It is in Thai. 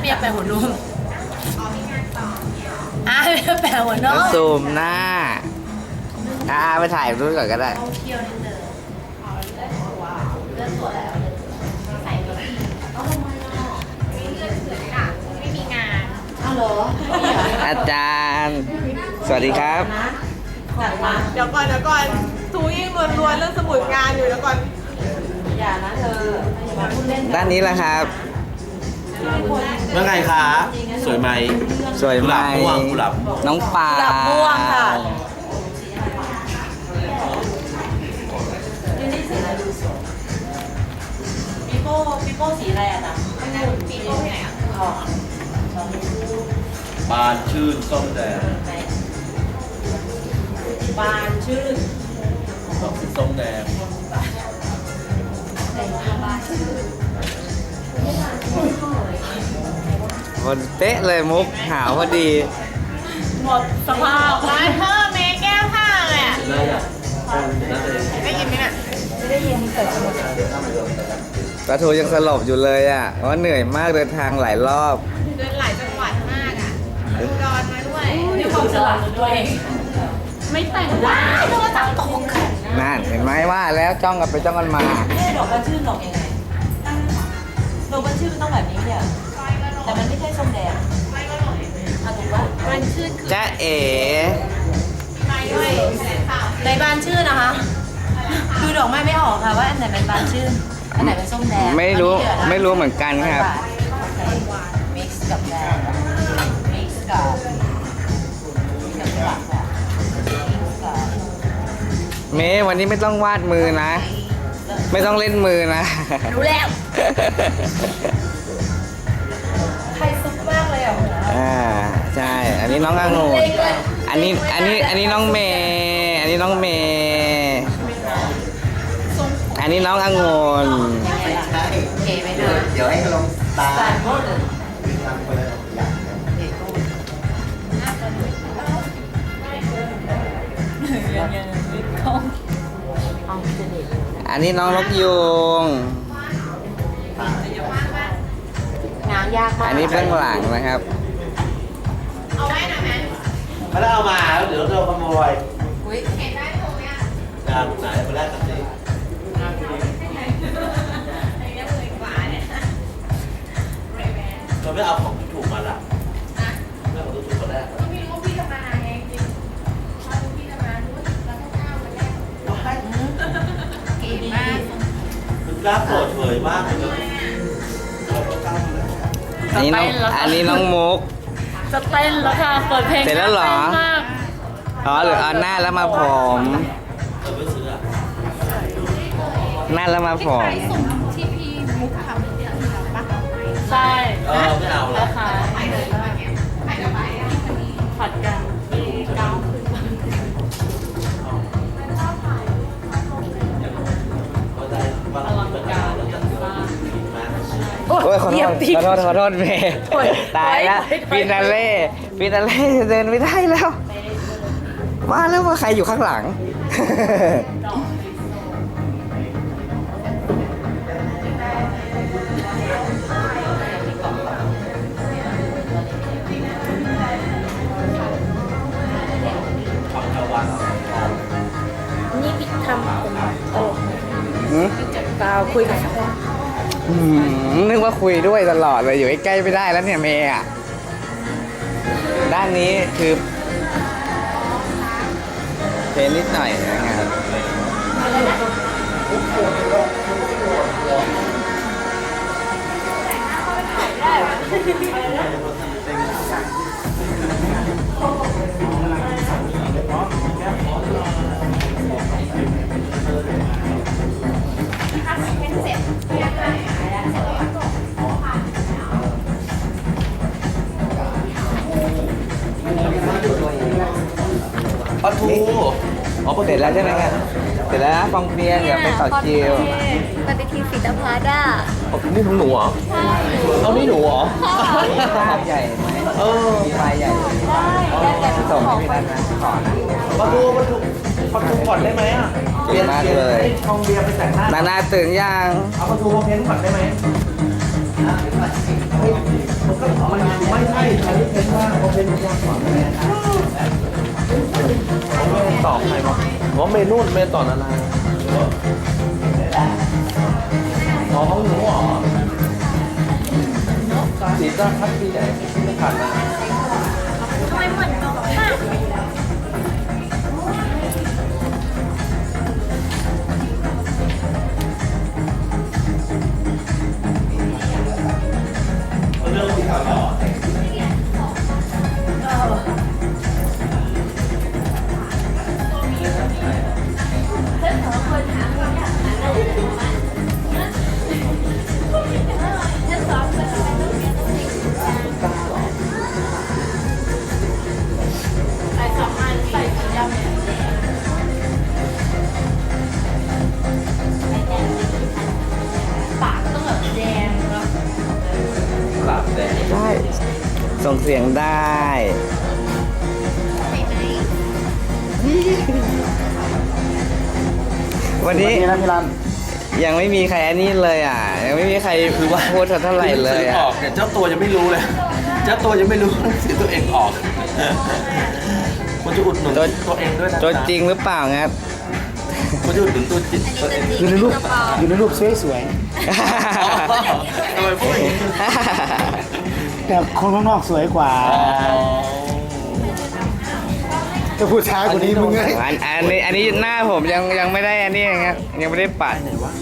เมียแปะหัวนมอะเมียแปะหัวนแล้วมซูมหน้า อ่าไปถ่ายรูปก่อนก็ได้ อาจารย์ สวัสดีครับ เดี๋ยวก่อนเดี๋ยวก่อนทูยิ่งล้วนๆเรื่องสมุดงานอยู่เดี๋ยวก่อน ด้านนี้แหละครับ ว่าไงคะ สวยไหมสวยไหมกุหลาบม่วงกุหลาบน้องปลากุหลาบม่วงค่ะ ปีโป้ปีโป้สีอะไรอะจ๊ะปีโป้ไหนอะอ๋อบานชื่นส้มแดงบานชื่นส้มแดง คนเป๊ะเลยมุกหาวพอดี หมดสภาพร้านเธอเมย์แก้ผ้าเลยอะได้อะนั่นเองได้ยินไหมเนี่ยปลาทูยังสลบอยู่เลยอะเพราะว่าเหนื่อยมากเดินทางหลายรอบ เดินหลายจังหวัดมากอะอุดรมาด้วยนี่ความฉลาดของตัวเองไม่แต่งว้ายโทรศัพท์ตกนั่นเห็นไหมว่าแล้วจ้องกันไปจ้องกันมาเอ๊ะดอกบานชื่นดอกยังไงดอกบานชื่นมันต้องแบบนี้เนี่ย แต่มันไม่ใช่ส้มแดงอะถูกปะมันชื่นคือจ้าเอ๋ไปด้วยในบานชื่นนะคะดูดอกไม้ไม่ออกค่ะว่าอันไหนเป็นบานชื่นอันไหนเป็นส้มแดงไม่รู้อันนี้เดี๋ยวนะไม่รู้เหมือนกันครับมิกซ์กับแดงมิกซ์กับมิกซ์กับหลักอะมิกซ์กับเมย์วันนี้ไม่ต้องวาดมือนะ ไม่ต้องเล่นมือนะ รู้แล้ว อ่าใช่ อันนี้น้ององุ่นอันนี้อันนี้อันนี้น้องเมย์อันนี้น้องเมย์อันนี้น้ององุ่นเก๋ไหมนะเดี๋ยวให้ลงตาอันนี้น้องนกยูงงานยากมากอันนี้เบื้องหลังนะครับ ไม่ได้เอามาแล้วเดี๋ยวเราขโมยอุ้ยเห็นได้ถูกเนี่ยงานไหนมาแรกกันสิไอ้เนี่ยเลยกว่าเนี่ยเรแบนเราไม่เอาของที่ถูกมาละไม่เอาของที่ถูกมาแรกก็ไม่รู้ว่าพี่จะมาไงจริงถ้ารู้พี่จะมารู้ว่าเราต้องก้าวมาแรกเก่งมากคุณกล้าโปรดเผยมากเลยนะเราก็กล้ามาแล้วอันนี้น้องอันนี้น้องมุก จะเต้นแล้วค่ะ เปิดเพลงเสร็จแล้วเหรอ ต้นมากอ๋อหรือเอาหน้าแล้วมาผมเออไม่ซื้ออะหน้าแล้วมาผมที่พี่มุกทำเนี่ยปะใช่ เออไม่เอาละ อ้ยขอโทษขอโทษขอโทษเมย์ตายแล้วฟินาเล่ฟินาเล่เดินไม่ได้แล้ว มาแล้วว่าใครอยู่ข้างหลังความกลางวันนี่พี่ทำผมตลกหืม กาวคุยกับเขา อืมนึกว่าคุยด้วยตลอดเลยอยู่ใกล้ๆไม่ได้แล้วเนี่ยเมย์อะด้านนี้คือเพลงนิดหน่อยนะครับ เสร็จแล้วใช่ไหมครับเสร็จแล้วนะฟองเปียนเดี๋ยวไปต่อคิวปฏิทินสีดำพาด้านี่ของหนูเหรอเอานี่หนูเหรอภาพใหญ่ไหมเออมีไฟใหญ่ได้แต่ส่งให้พี่นัทนะขอนะปลาทูปลาทูปลาทูก่อนได้ไหมอะเก่งมากเลยทองเบียร์ไปแต่งหน้านานาตื่นยังเอาปลาทูมาเพ้นก่อนได้ไหมมันไม่ใช่ใครเป็นว่าเขาเป็นคนสอนแม่ ตอบใครวะอ๋อเมนูเมนต่อนานาอ๋อห้องหนูเหรอสีจ้าพัดปีไหนที่ผ่านมา ส่งเสียงได้ วันนี้นี่นะพี่รันยังไม่มีใครอันนี้เลยอะ ยังไม่มีใครคือว่าพูดเท่าไหร่เลยออะอกเนี่ยเจ้าตัวยังไม่รู้เลย เจ้าตัวยังไม่รู้ที่ตัวเองออกคุณจะอุดหนุนตัวเองด้วยนะตัวจริงหรือเปล่าครับคุณจะอุดหนุนตัวจริงตัวเองอยู่ในรูปอยู่ในรูปสวยสวยทำไมพูดอย่างนี้ๆ แต่คนข้างนอกสวยกว่า จะพูดช้ากว่านี้มึงไงอันอันนี้อันนี้หน้าผมยังยังไม่ได้อันนี้ครับยังไม่ได้ปัดไหนวะ